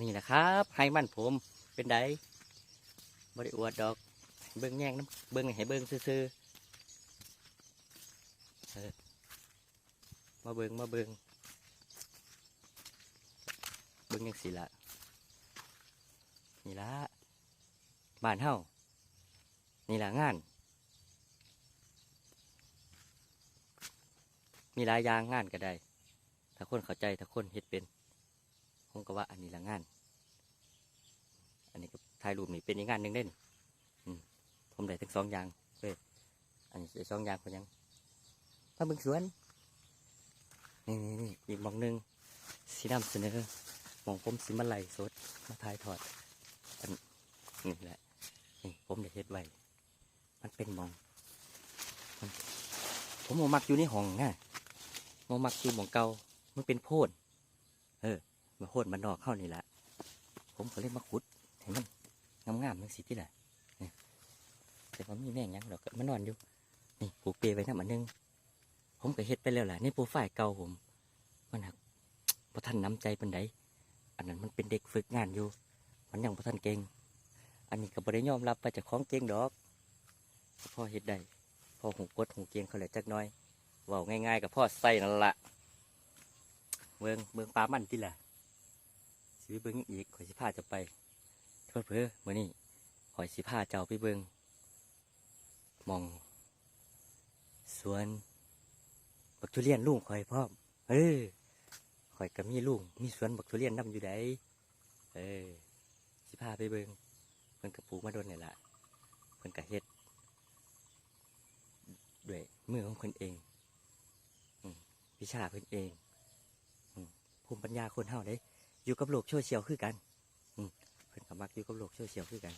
นี่แหละครับให้มันผมเป็นไดบริอวดดอกเบิ้งแย่งน้ำเบิ้งให้เบิ้งซื่อมาเบิ้งมาเบิ้งเบิ้งยังสิละนี่ละบ้านเฮานี่ละงาน มีหลายอย่างงานก็ได้ ถ้าคนเข้าใจถ้าคนเฮ็ดเป็น ผมก็ว่าอันนี้ละงาน อันนี้ก็ถ่ายรูปนี่เป็นอีกงานหนึ่งเด่นผมได้ทั้งสองอย่างเว้ยอันนี้ได้สองอย่างคนยังมาเบิ่งสวนนี่นี่นี่อีกหมองหนึ่งสีน้ำเสนอหมองผมสิมาไลสดมาถ่ายทอดอันนี่แหละนี่ผมได้เฮ็ดไว้มันเป็นหมอง ผมบ่มักอยู่ในห้องนะบ่มักอยู่หมองเก่ามันเป็นโพด มาโคตรมันอกเข้านี่แหละผมก็เลยมาขุดให้มันงามๆนังสิที่แหละแต่ว่ามีแม่งยังดอกก็มันนอนอยู่ นี่ปลูกเปรย์ไว้น้ำอันนึง ผมก็เฮ็ดไปแล้วแหละนี่โปรไฟล์เก่าผม มันหักพอท่านน้ำใจเป็นไดอันนั้นมันเป็นเด็กฝึกงานอยู่ มันยังพอท่านเก่ง อันนี้ก็บริยอมรับไปจากของเก่งดอก พ่อเฮ็ดได้ พ่อหูกดหูเก่งเขาเลยจักหน้อยว่าง่ายๆกับพ่อใส่นั่นละเบิงเบิงปลามันที่แหละ สิไปเบิงอีกข่อยสิพาจะไปเพื่อเพื่อมื่อนี้ข่อยสิพาเจ้าไปเบิงมอง สวนบักทุเรียนลุงข่อยพร้อมเออข่อยก็มีลุงมีสวนบักทุเรียนนํอยู่ไดเออสิพาไปเบิงเพิ่นกระปลูกมาโดนนี่ละเพิ่นกระเฮ็ดด้วยมือของเพิ่นเองอืวิชาเพิ่นเองภูมิปัญญาคนเฮาได้ อยู่กับโลกโซเชียลคือกันเพิ่นก็มักอยู่กับโลกโซเชียลคือกัน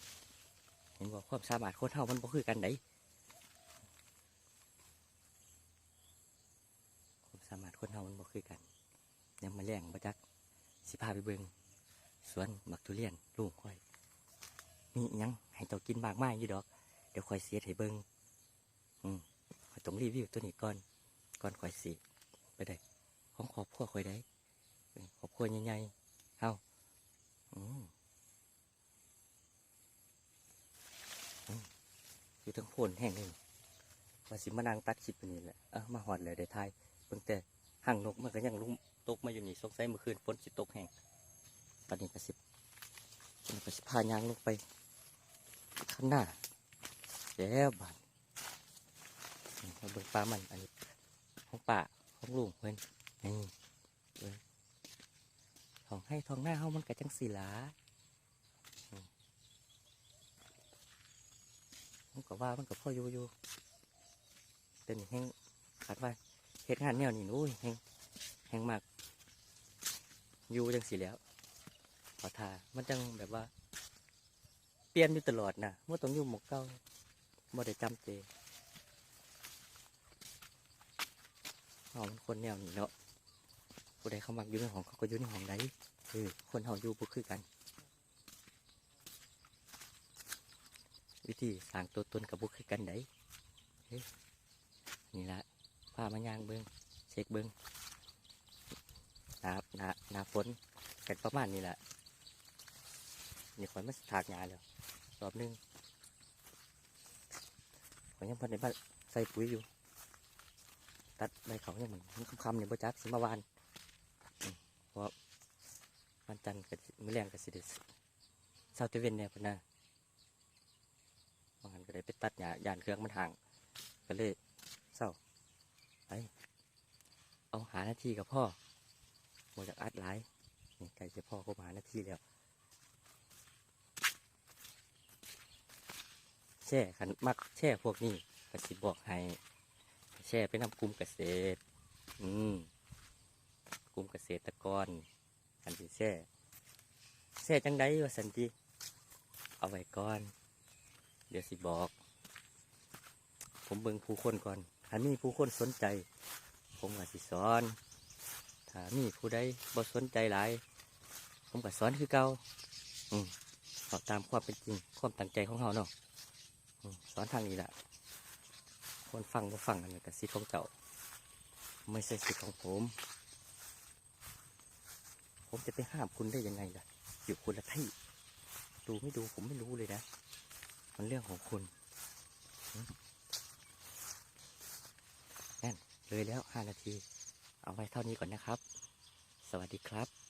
เห็นว่าความสามารถคนเฮามันบ่คือกันไดความสามารถคนเฮามันบ่คือกันยังมาแรงบ่จักสิพาไปเบิงสวนมักทุเรียนลูกค่อย มียังให้เจ้ากินมากมายอยู่ดอก เดี๋ยวค่อยเสียให้เบิงอืมข้อยต้องรีวิวตัวนี้ก่อนก่อนค่อยสิไปได้ของครอบครัวค่อยได้ครอบครัวใหญ่ๆ เฮาอืออยู่ทั้งโพนแห้งเลยว่าสิมานั่งตัดคลิปอันนี้แหละเออมาหอดเลยได้ทายเพิ่งแต่ห่างนกมันก็ยังลุ่มตกมาอยู่นี่สงสัยเมื่อคืนฝนสิตกแห้งตอนนี้ก็สิบตอนนี้ก็สิพายางลงไป ข้างหน้าแล้วบานนี่มาเบิ่งปลามันอันนี้ของป่าของลุงเพิ่นนี่ ทองให้ทองหน้าเฮามันกะจังสีหลาอืมก็ว่ามันก็พ่ออยู่อยู่แต่นี่แห้งขาดว่าเฮ็ดงานแนวนี่นู้ยแห้งแห้งมากอยู่จังสีแล้วขอทามันจังแบบว่า เปลี่ยนอยู่ตลอดนะเมื่อต้องอยู่หมกเก้าบ่ได้จำเจเอมันคนแนวนี้เนาะ ผู้ใดเข้ามาอยู่ในห้องเขาก็อยู่ในห้องใดเออคนเขาอยู่บ่คือกัน วิธีสร้างตัวตนกับบุคือกันไดเฮ้ยนี่ละพามายางเบิงเช็คเบิงหนาหนาหนาฝนกันประมาณนี้แหละนี่ข่อยมาถากหญ้าแล้วรอบหนึงข่อยยังพันในบ้านใส่ปุ๋ยอยู่ ตัดใบเขาเนี่ยมันมันคำๆเนี่ยบ่จักสิมาวาน วันจันทร์กับมื้อแรงกับสิเดเช้าเตเวนเนี่ยพุ่นนะบางหันก็ได้ไปตัดหญ้ายานเครื่องมันห่าง ก็เลยเศร้าไปเอาหาหน้าที่กับพ่อโมจากอัดหลายนี่ไก่จะพ่อเขามาหาหน้าที่แล้วแช่ขันมักแช่พวกนี้กสิบอกให้แช่ไปนำกลุ่มเกษตร อืมกลุ่มเกษตรกร อันที่แช่แช่จังไดว่าสันติเอาไว้ก่อน เดี๋ยวสิบอก ผมเบิ่งผู้คนก่อนถ้ามีผู้คนสนใจ ผมก็สิสอนถ้ามีผู้ใดบ่สนใจหลาย ผมก็สอนคือเก่าอืมเอาตามความเป็นจริง ความตั้งใจของเราเนาะอืมสอนทางนี้แหละคนฟังบ่ฟังอันนั้นก็สิทธิ์ของเจ้า ไม่ใช่สิทธิ์ของผม ผมจะไปห้ามคุณได้ยังไงล่ะ อยู่คนละที่ ดูไม่ดูผมไม่รู้เลยนะ มันเรื่องของคุณนั่นเลยแล้วห้านาที เอาไว้เท่านี้ก่อนนะครับ สวัสดีครับ